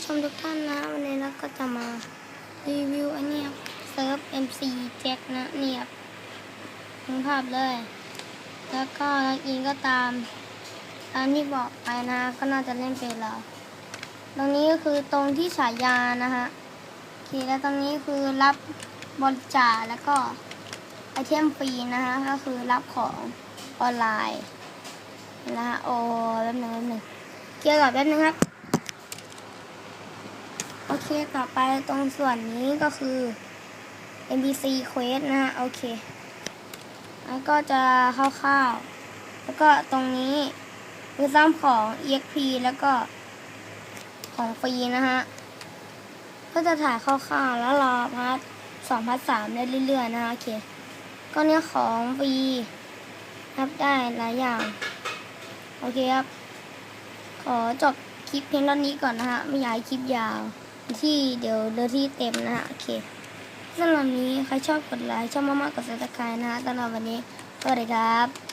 ผู้ชมทุกท่านนะวันนี้เราก็จะมารีวิวอันเนี้ยครับเซิร์ฟ MC Jack นะเนี่ยครับทั้งภาพเลย แล้วก็ล็อกอินก็ตามตามที่บอกไปนะก็น่าจะเล่นเป็นแล้วตรงนี้ก็คือตรงที่ฉายานะฮะโอเคแล้วตรงนี้คือรับบริจาคแล้วก็ไอเทมฟรีนะฮะก็คือรับของออนไลน์นะฮะโอ้แป๊บหนึงแป๊บหนึงเกี่ยวกับแป๊บนึงครับ โอเคต่อไปตรงส่วนนี้ก็คือ NPC Quest นะฮะโอเค แล้วก็จะคร่าวๆแล้วก็ตรงนี้คือซ้ำของ EXP แล้วก็ของฟรีนะฮะ ก็จะถ่ายคร่าวๆแล้วรอพาร์ทสองพาร์ทสามได้เรื่อยๆนะฮะโอเค ก็เนี่ยของฟรีรับได้หลายอย่าง โอเคครับ ขอจบคลิปเพียงเท่านี้ก่อนนะฮะ ไม่อยากคลิปยาว ที่เดี๋ยวเดือที่เต็มนะฮะโอเคสำหรับนนี้ใครชอบกดไลค์ชอบมากๆกดซับสไครต์นะฮะสำหรับวันนี้สวัสดีครับ